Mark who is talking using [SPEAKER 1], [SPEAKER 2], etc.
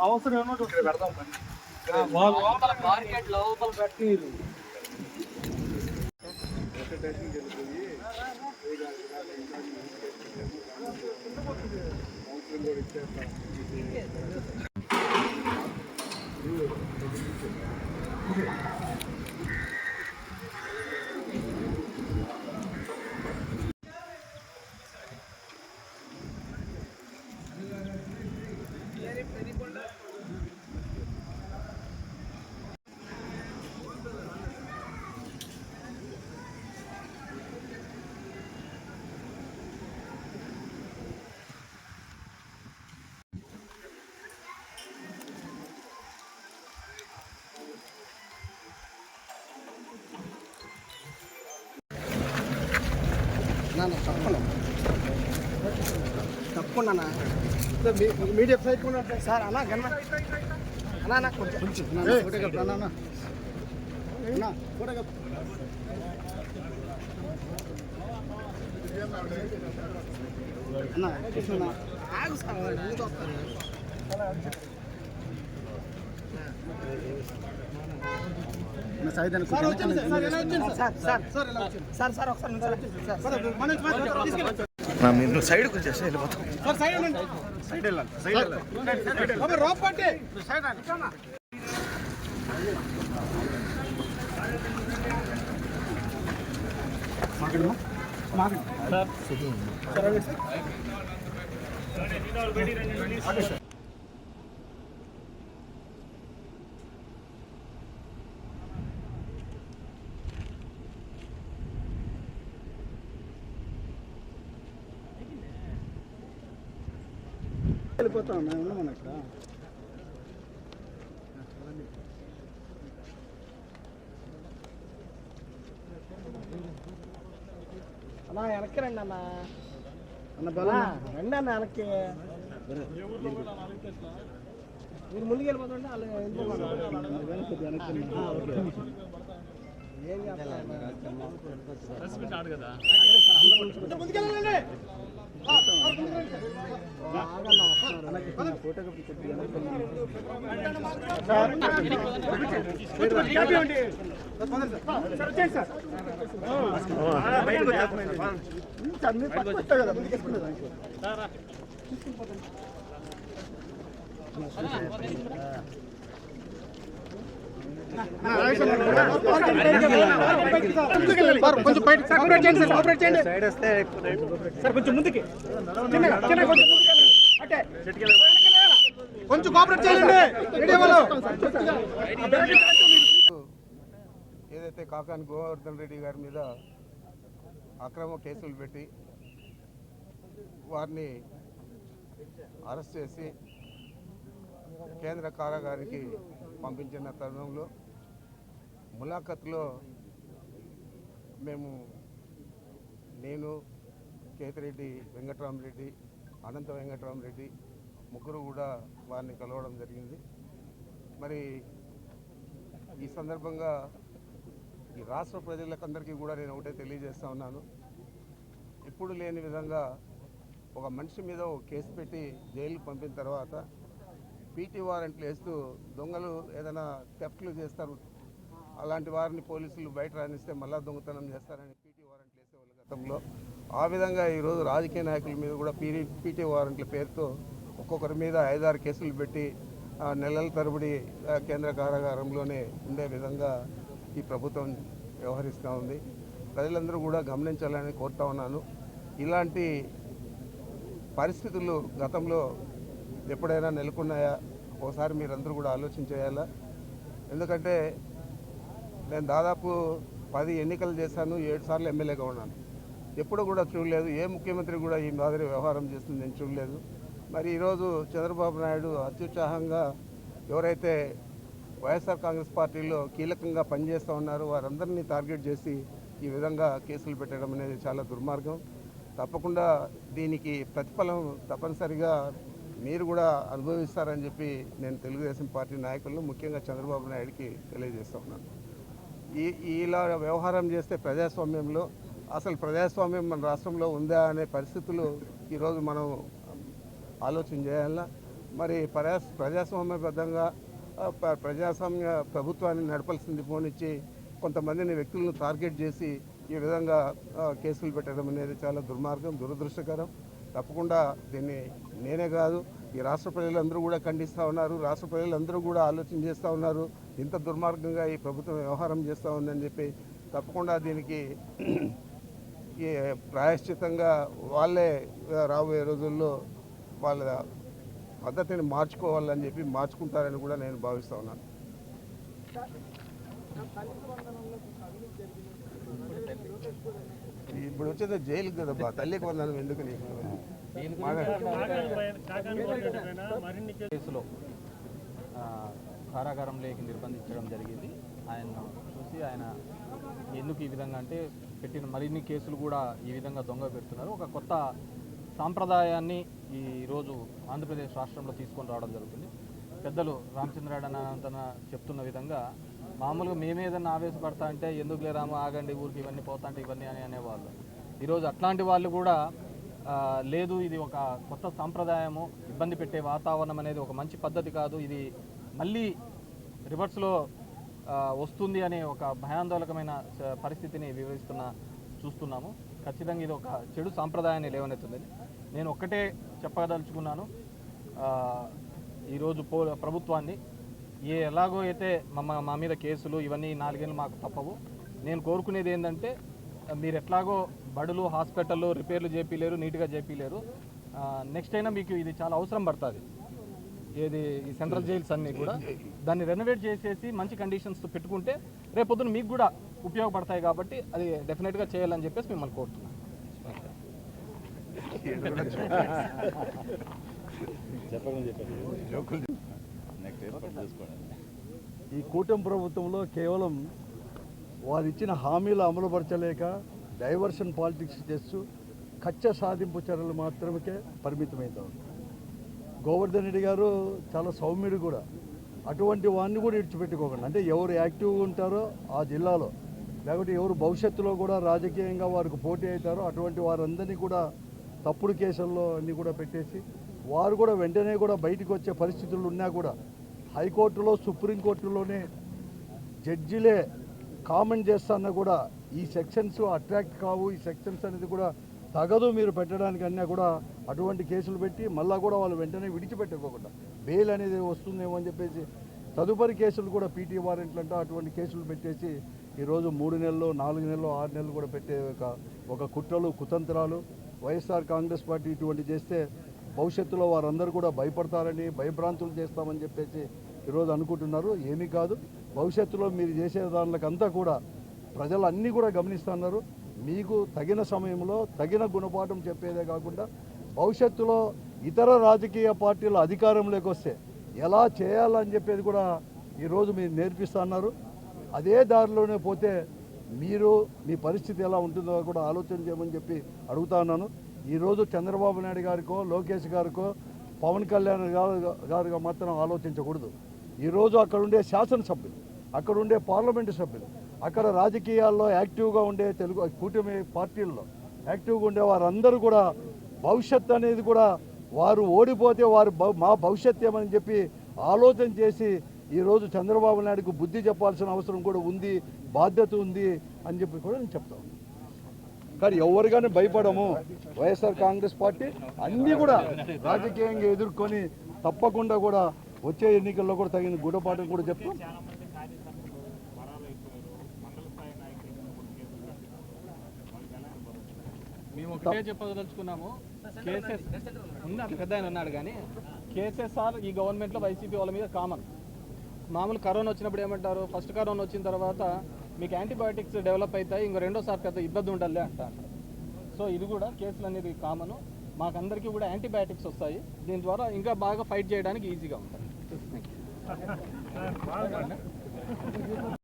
[SPEAKER 1] అవసరం ఏమో పెడదాం లోపల మార్కెట్ లోపల పెట్టి.
[SPEAKER 2] నాన్న తప్పను తప్పకుండా. మీడియా సైడ్ కూడా సార్ అన్నా గన్న. అన్నా అన్న కొంచెం. కొంచెం. ఫోటోగ్రాఫ్ అన్నా అన్న ఫోటోగ్రాఫ్ అన్న కృష్ణ ఆగు సార్ వాళ్ళు ఎందుకు వస్తారు
[SPEAKER 3] మీరు సైడ్కి వచ్చేసి వెళ్ళిపోతాం
[SPEAKER 2] సార్ సైడ్.
[SPEAKER 3] సైడ్ వెళ్ళాలి సైడ్ వెళ్ళాలి
[SPEAKER 2] బాబు రోప్ పట్టి. సైడ్ రండి. ఇక్కడ వెళ్ళిపోతాం మేము ఉన్నాం ఇక్కడ అన్నా వెనక్కి రండి అన్న అన్న బలా రండి అన్న వెనక్కి మీరు ముందుకు వెళ్ళిపోతుంటే వాళ్ళు వెళ్ళిపోతారు. ఆ, ఓకే. ఏం చేస్తారు? కొంచెం ముందుకెళ్ళండి. ఆ, సార్ కొంచెం బయట కోఆపరేట్ చేయండి సార్ కోఆపరేట్ చేయండి
[SPEAKER 3] సైడ్ వస్తే
[SPEAKER 2] సార్ కొంచెం ముందుకి చిన్నగా చిన్నగా కొంచెం కొంచెం కోఆపరేట్ చేయండి
[SPEAKER 4] ఏదైతే కాకాని గోవర్ధన్ రెడ్డి గారి మీద అక్రమ కేసులు పెట్టి వారిని అరెస్ట్ చేసి కేంద్ర కారాగారికి పంపించిన తరుణంలో ములాఖత్లో మేము నేను కేతిరెడ్డి వెంకటరామరెడ్డి అనంత వెంకటరామరెడ్డి ముగ్గురు కూడా వారిని కలవడం జరిగింది. మరి ఈ సందర్భంగా ఈ రాష్ట్ర ప్రజలకందరికీ కూడా నేను ఒకటే తెలియజేస్తా ఉన్నాను. ఎప్పుడు లేని విధంగా ఒక మనిషి మీద ఒక కేసు పెట్టి జైలుకు పంపిన తర్వాత పీటీ వారెంట్లు వేస్తూ దొంగలు ఏదైనా థెఫ్ట్లు చేస్తారు అలాంటి వారిని పోలీసులు బయట రానిస్తే మళ్ళా దొంగతనం చేస్తారని పీటీ వారెంట్లు వేసేవాళ్ళు గతంలో. ఆ విధంగా ఈరోజు రాజకీయ నాయకుల మీద కూడా పీటీ పీటీ వారెంట్ల పేరుతో ఒక్కొక్కరి మీద ఐదారు కేసులు పెట్టి ఆ, నెలల తరబడి కేంద్ర కారాగారంలోనే ఉండే విధంగా ఈ ప్రభుత్వం వ్యవహరిస్తూ ఉంది. ప్రజలందరూ కూడా గమనించాలని కోరుతా ఉన్నాను. ఇలాంటి పరిస్థితులు గతంలో ఎప్పుడైనా నెలకొన్నాయా? ఒకసారి మీరందరూ కూడా ఆలోచించేయాలా ఎందుకంటే నేను దాదాపు పది ఎన్నికలు చేశాను ఏడు సార్లు ఎమ్మెల్యేగా ఉన్నాను. ఎప్పుడు కూడా చూడలేదు ఏ ముఖ్యమంత్రి కూడా ఈ మాదిరి వ్యవహారం చేస్తుంది నేను చూడలేదు. మరి ఈరోజు చంద్రబాబు నాయుడు అత్యుత్సాహంగా ఎవరైతే వైఎస్ఆర్ కాంగ్రెస్ పార్టీలో కీలకంగా పనిచేస్తూ ఉన్నారో వారందరినీ టార్గెట్ చేసి ఈ విధంగా కేసులు పెట్టడం అనేది చాలా దుర్మార్గం. తప్పకుండా దీనికి ప్రతిఫలం తప్పనిసరిగా మీరు కూడా అనుభవిస్తారని చెప్పి నేను తెలుగుదేశం పార్టీ నాయకులను ముఖ్యంగా చంద్రబాబు నాయుడికి తెలియజేస్తూ ఉన్నాను. ఈ ఇలా వ్యవహారం చేస్తే ప్రజాస్వామ్యంలో అసలు ప్రజాస్వామ్యం మన రాష్ట్రంలో ఉందా అనే పరిస్థితులు ఈరోజు మనం ఆలోచన చేయాలా? మరి ప్రజా ప్రజాస్వామ్యబద్ధంగా ప్రజాస్వామ్య ప్రభుత్వాన్ని నడపాల్సింది పోనిచ్చి కొంతమందిని వ్యక్తులను టార్గెట్ చేసి ఈ విధంగా కేసులు పెట్టడం అనేది చాలా దుర్మార్గం దురదృష్టకరం. తప్పకుండా దీన్ని నేనే కాదు ఈ రాష్ట్ర ప్రజలందరూ కూడా ఖండిస్తూ ఉన్నారు రాష్ట్ర ప్రజలందరూ కూడా ఆలోచన చేస్తూ ఉన్నారు ఇంత దుర్మార్గంగా ఈ ప్రభుత్వం వ్యవహారం చేస్తూ ఉందని చెప్పి తప్పకుండా దీనికి ప్రాయశ్చితంగా వాళ్ళే రాబోయే రోజుల్లో వాళ్ళ పద్ధతిని మార్చుకోవాలని చెప్పి మార్చుకుంటారని కూడా నేను భావిస్తూ ఉన్నాను. ఇప్పుడు వచ్చేది జైలుకి కదా తల్లికి వందనం ఎందుకు నీకు?
[SPEAKER 1] కేసులో కారాగారం కారాగారంలోకి నిర్బంధించడం జరిగింది. ఆయన్ను చూసి ఆయన ఎందుకు ఈ విధంగా అంటే పెట్టిన మరిన్ని కేసులు కూడా ఈ విధంగా దొంగ పెడుతున్నారు. ఒక కొత్త సాంప్రదాయాన్ని ఈరోజు ఆంధ్రప్రదేశ్ రాష్ట్రంలో తీసుకొని రావడం జరుగుతుంది. పెద్దలు రామచంద్రాడు చెప్తున్న విధంగా మామూలుగా మేమేదన్నా ఆవేశపడతా అంటే ఎందుకు లేరామో ఆగండి ఊరికి ఇవన్నీ పోతా అంటే ఇవన్నీ అని అనేవాళ్ళు. ఈరోజు అట్లాంటి వాళ్ళు కూడా లేదు ఇది ఒక కొత్త సాంప్రదాయము ఇబ్బంది పెట్టే వాతావరణం అనేది ఒక మంచి పద్ధతి కాదు. ఇది మళ్ళీ రివర్స్లో వస్తుంది అనే ఒక భయాందోళకమైన పరిస్థితిని వివరిస్తున్న చూస్తున్నాము. ఖచ్చితంగా ఇది ఒక చెడు సాంప్రదాయాన్ని లేవనెత్తుంది నేను ఒక్కటే చెప్పదలుచుకున్నాను. ఈరోజు పో ప్రభుత్వాన్ని ఏ ఎలాగో అయితే మా మా మీద కేసులు ఇవన్నీ నాలుగేళ్ళు మాకు తప్పవు. నేను కోరుకునేది ఏంటంటే మీరు ఎట్లాగో బడులు హాస్పిటల్లో రిపేర్లు చేపిలేరు నీట్గా చేపిలేరు. నెక్స్ట్ అయినా మీకు ఇది చాలా అవసరం పడుతుంది. ఏది ఈ సెంట్రల్ జైల్స్ అన్నీ కూడా. దాన్ని రెనోవేట్ చేసేసి మంచి కండిషన్స్తో పెట్టుకుంటే రేపొద్దున మీకు కూడా ఉపయోగపడతాయి కాబట్టి అది డెఫినెట్గా చేయాలని చెప్పేసి మిమ్మల్ని కోరుతున్నాను.
[SPEAKER 5] ఈ కూటమి ప్రభుత్వంలో కేవలం వారు ఇచ్చిన హామీలు అమలుపరచలేక డైవర్షన్ పాలిటిక్స్ చేస్తూ కచ్చ సాధింపు చర్యలు మాత్రమే పరిమితమవుతారు గోవర్ధన్ రెడ్డి గారు చాలా సౌమ్యుడు కూడా. అటువంటి వాడిని కూడా ఇడిచిపెట్టుకోకండి అంటే ఎవరు యాక్టివ్గా ఉంటారో ఆ జిల్లాలో లేకపోతే ఎవరు భవిష్యత్తులో కూడా రాజకీయంగా వారికి పోటీ అవుతారో అటువంటి వారందరినీ కూడా తప్పుడు కేసుల్లో అన్నీ కూడా పెట్టేసి వారు కూడా వెంటనే కూడా బయటకు వచ్చే పరిస్థితులు ఉన్నా కూడా హైకోర్టులో సుప్రీంకోర్టులోనే జడ్జిలే కామెంట్ చేస్తున్నా కూడా ఈ సెక్షన్స్ అట్రాక్ట్ కావు. ఈ సెక్షన్స్ అనేది కూడా తగదు మీరు పెట్టడానికి అన్నా కూడా అటువంటి కేసులు పెట్టి మళ్ళీ కూడా వాళ్ళు వెంటనే విడిచిపెట్టుకోకుండా బెయిల్ అనేది వస్తుందేమో అని చెప్పేసి తదుపరి కేసులు కూడా పీటీ వారెంట్లు అంటూ అటువంటి కేసులు పెట్టేసి ఈరోజు మూడు నెలలు నాలుగు నెలలు ఆరు నెలలు కూడా పెట్టే ఒక ఒక కుట్రలు కుతంత్రాలు వైఎస్ఆర్ కాంగ్రెస్ పార్టీ ఇటువంటి చేస్తే భవిష్యత్తులో వారందరూ కూడా భయపడతారని భయభ్రాంతులు చేస్తామని చెప్పేసి ఈరోజు అనుకుంటున్నారు. ఏమీ కాదు. భవిష్యత్తులో మీరు చేసే దానికంతా కూడా ప్రజలు అన్నీ కూడా గమనిస్తున్నారు మీకు తగిన సమయంలో తగిన గుణపాఠం చెప్పేదే కాకుండా భవిష్యత్తులో ఇతర రాజకీయ పార్టీలు అధికారంలోకి వస్తే ఎలా చేయాలని చెప్పేది కూడా ఈరోజు మీరు నేర్పిస్తున్నారు అదే దారిలోనే పోతే మీరు మీ పరిస్థితి ఎలా ఉంటుందో కూడా ఆలోచన చేయమని చెప్పి అడుగుతా ఉన్నాను. ఈరోజు చంద్రబాబు నాయుడు గారికో లోకేష్ గారికో పవన్ కళ్యాణ్ గారు గారుగా మాత్రం ఆలోచించకూడదు. ఈరోజు అక్కడుండే శాసనసభ్యులు అక్కడుండే పార్లమెంటు సభ్యులు అక్కడ రాజకీయాల్లో యాక్టివ్గా ఉండే తెలుగు కూటమి పార్టీల్లో యాక్టివ్గా ఉండే వారందరూ కూడా భవిష్యత్ అనేది కూడా వారు ఓడిపోతే వారు మా భవిష్యత్ ఏమని చెప్పి ఆలోచన చేసి ఈరోజు చంద్రబాబు నాయుడుకు బుద్ధి చెప్పాల్సిన అవసరం కూడా ఉంది బాధ్యత ఉంది అని చెప్పి కూడా నేను చెప్తాను కానీ ఎవరిగానే భయపడము. వైఎస్ఆర్ కాంగ్రెస్ పార్టీ అన్నీ కూడా రాజకీయంగా ఎదుర్కొని తప్పకుండా కూడా వచ్చే ఎన్నికల్లో కూడా తగిన గుడపాఠం కూడా చెప్తాం
[SPEAKER 1] మేము ఒకటే చెప్పదలుచుకున్నాము. కేసెస్ ఉన్నాడు పెద్ద ఆయన ఉన్నాడు కానీ కేసెస్ ఆర్ ఈ గవర్నమెంట్లో వైసీపీ వాళ్ళ మీద కామన్ మామూలు కరోనా వచ్చినప్పుడు ఏమంటారు? ఫస్ట్ కరోనా వచ్చిన తర్వాత మీకు యాంటీబయాటిక్స్ డెవలప్ అవుతాయి ఇంకో రెండోసారి పెద్ద ఇబ్బంది ఉండాలి అంటారు. సో ఇది కూడా కేసులు అనేది కామన్ మాకందరికీ కూడా యాంటీబయాటిక్స్ వస్తాయి. దీని ద్వారా ఇంకా బాగా ఫైట్ చేయడానికి ఈజీగా ఉంటుంది